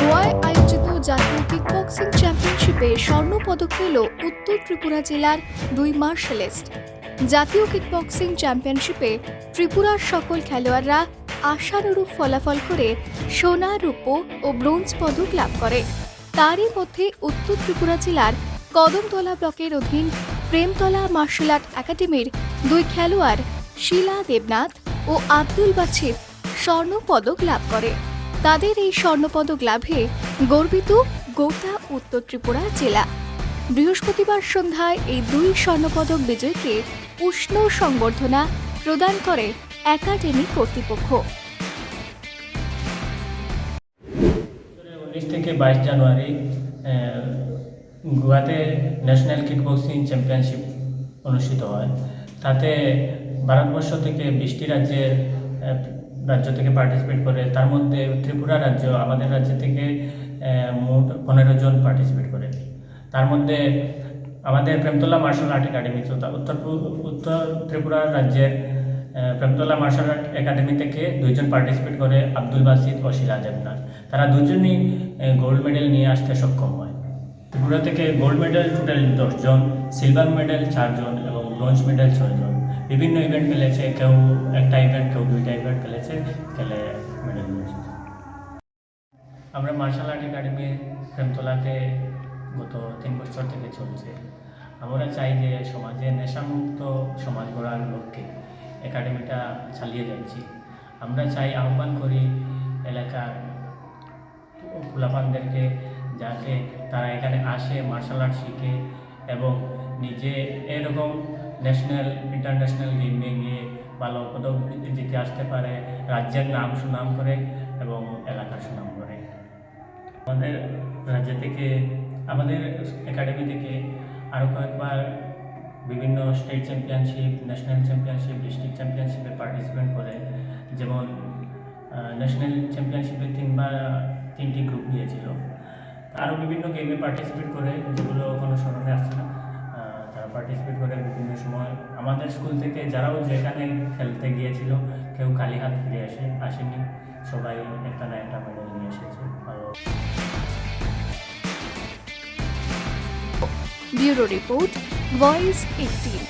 গোয়ায় আয়োজিত জাতীয় কিকবক্সিং চ্যাম্পিয়নশিপে স্বর্ণ পদক পেল উত্তর ত্রিপুরা জেলার দুই মার্শালিস্ট জাতীয় কিকবক্সিং চ্যাম্পিয়নশিপে ত্রিপুরার সকল খেলোয়াড়রা আশানুরূপ ফলাফল করে সোনা, রূপ ও ব্রোঞ্জ পদক লাভ করে। তারই মধ্যে উত্তর ত্রিপুরা জেলার কদমতলা ব্লকের অধীন প্রেমতলা মার্শাল আর্ট একাডেমির দুই খেলোয়াড় শিলা দেবনাথ ও আব্দুল বাছির স্বর্ণ পদক লাভ করে। তাদের এই স্বর্ণপদক লাভে গর্বিত গোটা উত্তর ত্রিপুরা জেলা। বৃহস্পতিবার সন্ধ্যায় এই দুই স্বর্ণপদক বিজয়ীকে উষ্ণ সংবর্ধনা প্রদান করে একাডেমি কর্তৃপক্ষ। উনিশ থেকে বাইশ জানুয়ারি গোয়াতে ন্যাশনাল কিকবক্সিং চ্যাম্পিয়নশিপ অনুষ্ঠিত হয়। তাতে ভারতবর্ষ থেকে বৃষ্টি রাজ্যের রাজ্য থেকে পার্টিসিপেট করে। তার মধ্যে ত্রিপুরা রাজ্য আমাদের রাজ্য থেকে মোট পনেরো জন পার্টিসিপেট করে। তার মধ্যে আমাদের প্রেমতলা মার্শাল আর্ট একাডেমি উত্তর উত্তর ত্রিপুরা রাজ্যের প্রেমতলা মার্শাল আর্ট একাডেমি থেকে দুইজন পার্টিসিপেট করে আব্দুল বাসিদ ও শিলা দেবনাথ। তারা দুজনই গোল্ড মেডেল নিয়ে আসতে সক্ষম হয়। ত্রিপুরা থেকে গোল্ড মেডেল টোটাল দশজন সিলভার মেডেল চারজন এবং ব্রোঞ্জ মেডেল ছয়জন বিভিন্ন ইভেন্ট খেলেছে, কেউ একটা ইভেন্ট কেউ দুইটা ইভেন্ট খেলেছে, খেলে মেডেল নিয়েছে। আমরা মার্শাল আর্ট একাডেমি প্রেমতলাতে গত তিন বছর থেকে চলছে। আমরা চাই যে সমাজে নেশামুক্ত সমাজ গড়ার লক্ষ্যে একাডেমিটা চালিয়ে যাচ্ছি। আমরা চাই আহ্বান করি এলাকার ফুলাপানদেরকে যাতে তারা এখানে আসে মার্শাল আর্ট শিখে এবং নিজে এরকম ন্যাশনাল ইন্টারন্যাশনাল গেমে গিয়ে ভালো পদক জিতে আসতে পারে, রাজ্যের নাম সুনাম করে এবং এলাকার সুনাম করে। আমাদের রাজ্য থেকে, আমাদের একাডেমি থেকে আরও কয়েকবার বিভিন্ন state championship national championship district চ্যাম্পিয়নশিপে পার্টিসিপেট করে। যেমন ন্যাশনাল চ্যাম্পিয়নশিপে তিনবার, তিনটি গ্রুপ নিয়েছিল। আরও বিভিন্ন গেমে পার্টিসিপেট করে, যেগুলো কোনো স্মরণে আসছে না। তারা পার্টিসিপেট করে বিভিন্ন সময়। আমাদের স্কুল থেকে যারাও যেখানে খেলতে গিয়েছিল, কেউ খালি হাত ফিরে আসে, আসেনি। সবাই একটা না একটা মেডেল নিয়ে এসেছে। ভালো ব্যুরো রিপোর্ট, ভয়েস এইটিন।